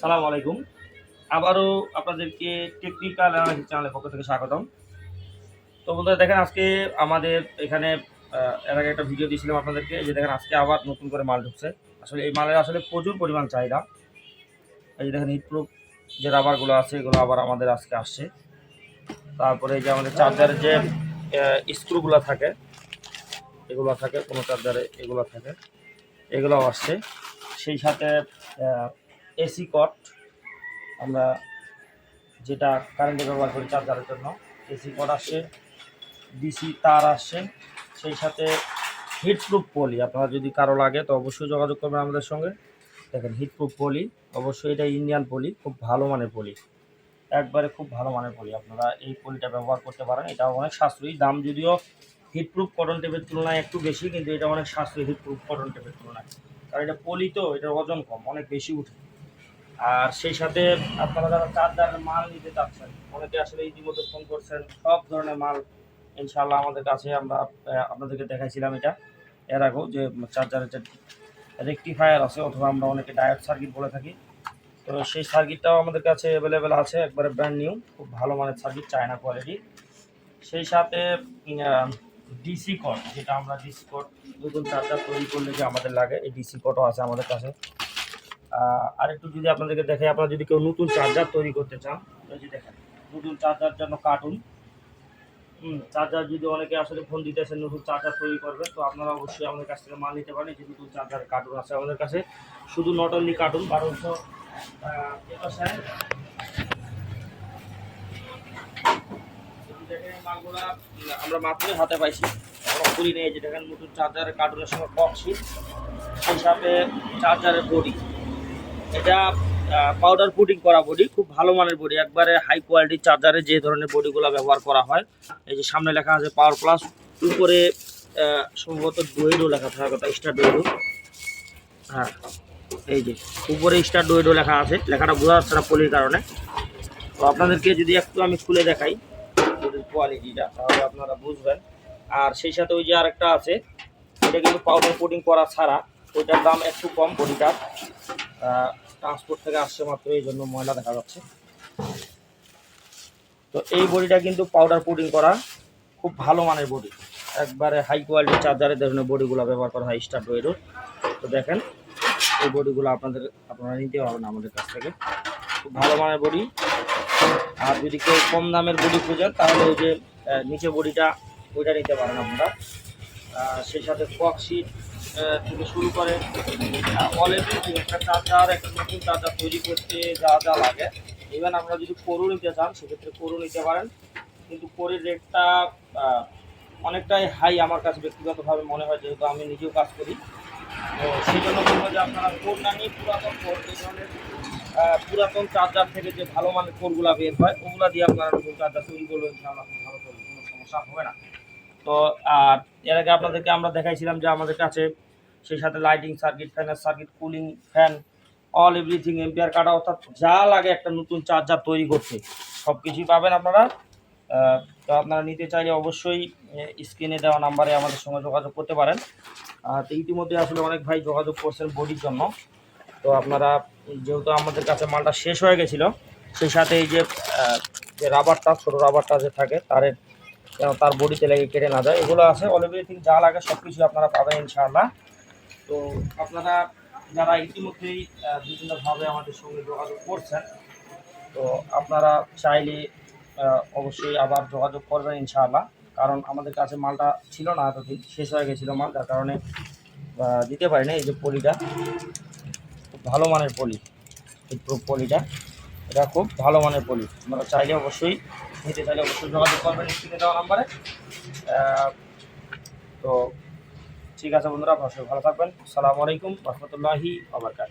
সালাম আলাইকুম। আবারও আপনাদেরকে টেকনিক্যাল অ্যানালিসিস চ্যানেলের পক্ষ থেকে স্বাগতম। তো বন্ধুরা, দেখেন আজকে আমাদের এখানে এর আগে একটা ভিডিও দিয়েছিলাম আপনাদেরকে যে দেখেন আজকে আবার নতুন করে মাল ঢুকছে। আসলে এই মালের আসলে প্রচুর পরিমাণ চাহিদা। এই যে দেখেন হিটপ্রুফ যে রাবারগুলো আছে, এগুলো আবার আমাদের আজকে আসছে। তারপরে যে আমাদের চার্জারের যে স্ক্রুগুলো থাকে, এগুলো থাকে, কোনো চার্জারে এগুলো থাকে, এগুলোও আসছে। সেই সাথে এসি কট। আমরা যেটা কারেন্টে ব্যবহার করি চার্জারের জন্য এসি কট আসছে ডিসি তার আসছে সেই সাথে হিটপ্রুফ পলি আপনারা যদি কারও লাগে তো অবশ্যই যোগাযোগ করবেন আমাদের সঙ্গে। দেখেন হিটপ্রুফ পলি অবশ্যই এটা ইন্ডিয়ান পলি খুব ভালো মানের পলি একবারে খুব ভালো মানের পলি আপনারা এই পলিটা ব্যবহার করতে পারেন। এটা অনেক সাশ্রয়ী, দাম যদিও হিটপ্রুফ কটন টেপের তুলনায় একটু বেশি, কিন্তু এটা অনেক সাশ্রয়ী হিটপ্রুফ কটন টেপের তুলনায়। কারণ এটা পলি তো, এটার ওজন কম, অনেক বেশি উঠে। আর সেই সাথে আপনারা যারা চার্জারের মাল নিতে চাচ্ছেন, অনেকে আসলে ইতিমধ্যে ফোন করছেন, সব ধরনের মাল ইনশাল্লাহ আমাদের কাছে আমরা আপনাদেরকে দেখাইছিলাম এটা এর আগেও যে চার্জারের যে রেকটিফায়ার আছে অথবা আমরা অনেকে ডায়োড সার্কিট বলে থাকি। তো সেই সার্কিটটাও আমাদের কাছে অ্যাভেলেবেল আছে, একবারে ব্র্যান্ড নিউ খুব ভালো মানের সার্কিট চায়না কোয়ালিটি সেই সাথে ডিসি কট যেটা আমরা ডিসি কট নতুন চার্জার তৈরি করলে যে আমাদের লাগে, এই ডিসি কটও আছে আমাদের কাছে। আহ, আর একটু যদি আপনাদেরকে দেখে আপনারা যদি কেউ নতুন চার্জার তৈরি করতে চান এই যে দেখেন নতুন চার্জার জন্য কার্টুন চার্জার যদি অনেকে আসলে ফোন দিতেছেন নতুন চার্জার তৈরি করবেন তো আপনারা অবশ্যই আমাদের কাছ থেকে মাল নিতে পারেন। যে নতুন চার্জার কার্টুন আছে আমাদের কাছে। শুধু নট অনলি কার্টুন বারোশো আমরা মাত্রই হাতে পাইছি। আমরা করি নেই যে দেখেন নতুন চার্জারের কার্টুনের সঙ্গে বক্সিট সেই সাথে চার্জারের বডি এটা পাউডার পুডিং করা বডি খুব ভালো মানের বডি একবারে হাই কোয়ালিটির চার্জারে যে ধরনের বডিগুলো ব্যবহার করা হয়। এই যে সামনে লেখা আছে পাওয়ার প্লাস উপরে সম্ভবত ডোয়েডো লেখা থাকার কথা স্টার ডোয়েডো হ্যাঁ এই যে, উপরে স্টার ডোয়েডো লেখা আছে। লেখাটা বোঝা যাচ্ছে না পলির কারণে। তো আপনাদেরকে যদি একটু আমি খুলে দেখাই বডির কোয়ালিটিটা তাহলে আপনারা বুঝবেন। আর সেই সাথে ওই যে আরেকটা আছে, এটা কিন্তু পাউডার কোটিং করা ছাড়া, ওইটার দাম একটু কম বডিটার ট্রান্সপোর্ট থেকে আসছে মাত্র, এই জন্য ময়লা দেখা যাচ্ছে। তো এই বডিটা কিন্তু পাউডার কোটিং করা, খুব ভালো মানের বডি। একবারে হাই কোয়ালিটি চার্জারের ধরনের বডিগুলো ব্যবহার করা হয় স্টার ডোয়েডোর তো দেখেন, এই বডিগুলো আপনাদের, আপনারা নিতে পারবেন আমাদের কাছ থেকে। খুব ভালো মানের বডি। আর যদি কেউ কম দামের বডি খুঁজেন, তাহলে ওই যে নিচে বডিটা, ওইটা নিতে পারেন আপনারা। সেই সাথে ককশিট থেকে শুরু করে অল এভরিথিং একটা চার্জার, একটা নতুন চার্জার তৈরি করতে যা যা লাগে। ইভেন আমরা যদি কোরও নিতে চান, সেক্ষেত্রে কোরও নিতে পারেন। কিন্তু কোরের রেটটা অনেকটাই হাই আমার কাছে ব্যক্তিগতভাবে মনে হয়, যেহেতু আমি নিজেও কাজ করি। তো সেই জন্য বলব যে আপনারা কোর না নিয়ে পুরাতন কোর, এই ধরনের পুরাতন চার্জার থেকে যে ভালো মানের কোরগুলা বের হয়, ওগুলা দিয়ে আপনারা নতুন চার্জার তৈরি করলে ইনশাআল্লাহ ভালো চলবে কোনো সমস্যা হবে না। তো, আর এর আগে আপনাদেরকে আমরা দেখাইছিলাম যে আমাদের কাছে সেই সাথে লাইটিং সার্কিট ফ্যানের circuit cooling fan all everything ampere কাটা, অর্থাৎ যা লাগে একটা নতুন চার্জার তৈরি করতে। সব কিছুই পাবেন আপনারা। তো আপনারা নিতে চাইলে অবশ্যই স্ক্রিনে দেওয়া নাম্বারে আমাদের সঙ্গে যোগাযোগ করতে পারেন। তো ইতিমধ্যে আসলে অনেক ভাই যোগাযোগ করছেন বডির জন্য। তো আপনারা, যেহেতু আমাদের কাছে মালটা শেষ হয়ে গেছিল, সেই সাথে এই যে রাবারটা ছোটো রাবারটা যে থাকে, তারের যেন তার বডিতে লেগে কেটে না যায়। এগুলো আছে অল এভরিথিং যা লাগে সব কিছু আপনারা পাবেন ইনশাআল্লাহ। তো আপনারা যারা ইতিমধ্যেই বিভিন্নভাবে আমাদের সঙ্গে যোগাযোগ করছেন, তো আপনারা চাইলে অবশ্যই আবার যোগাযোগ করবেন ইনশাআল্লাহ। কারণ আমাদের কাছে মালটা ছিল না এতদিন, শেষ হয়ে গেছিল মাল, যার কারণে দিতে পারি না এই যে পলিটা। খুব ভালো মানের পলি এই পলিটা। এটা খুব ভালো মানের পলি। আপনারা চাইলে অবশ্যই নিতে চাইলে অবশ্যই যোগাযোগ করবেন স্ক্রিনে দেওয়া নাম্বারে। তো ঠিক আছে বন্ধুরা আপনার সবাই ভালো থাকবেন। আসসালামু আলাইকুম, রহমতুল্লাহি আবরকাত